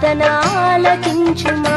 ప్రార్థన ఆలకించుమా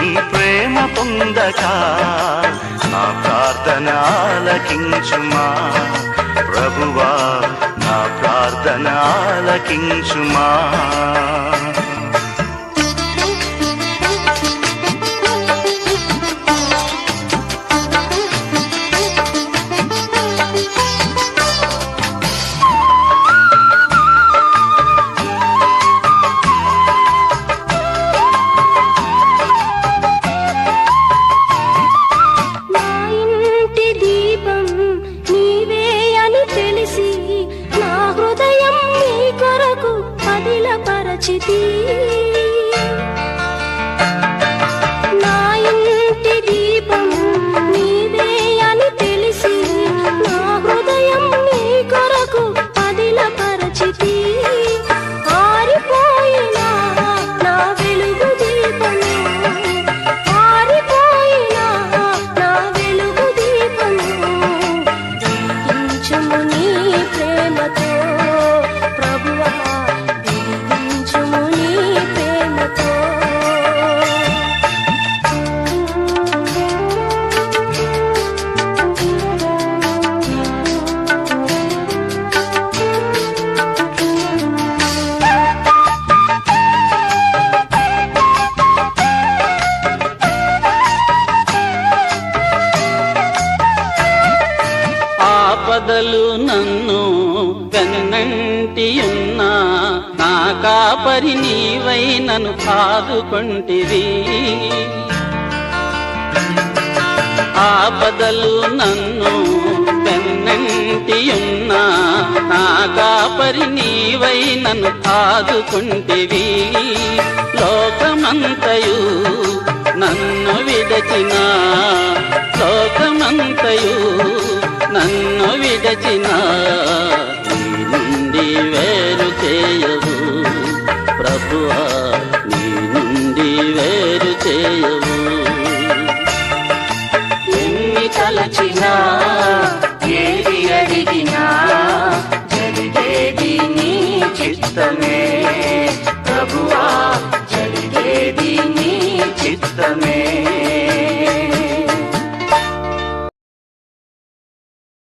నీ ప్రేమ పొందక నా ప్రార్థన ఆలకించుమా ప్రభువా నా ప్రార్థన ఆలకించుమా పదిలపరచితి నా ఆపదలు నన్ను వెన్నంటియున్నా నా కాపరి నీవై నన్ను ఆదుకొంటివి. ఆపదలు నన్ను వెన్నంటియున్నా నా కాపరి నీవై నన్ను ఆదుకుంటివి. లోకమంతయు నన్ను విడచిన నన్ను నీ నుండి వేరు చేయవు. ప్రభువా నీ నుండి వేరు చేయవు. ఎన్ని తలచినా ఏది అడిగినా జరిగేది నీ చిత్తమే. ప్రభువా జరిగేది నీ చిత్తమే.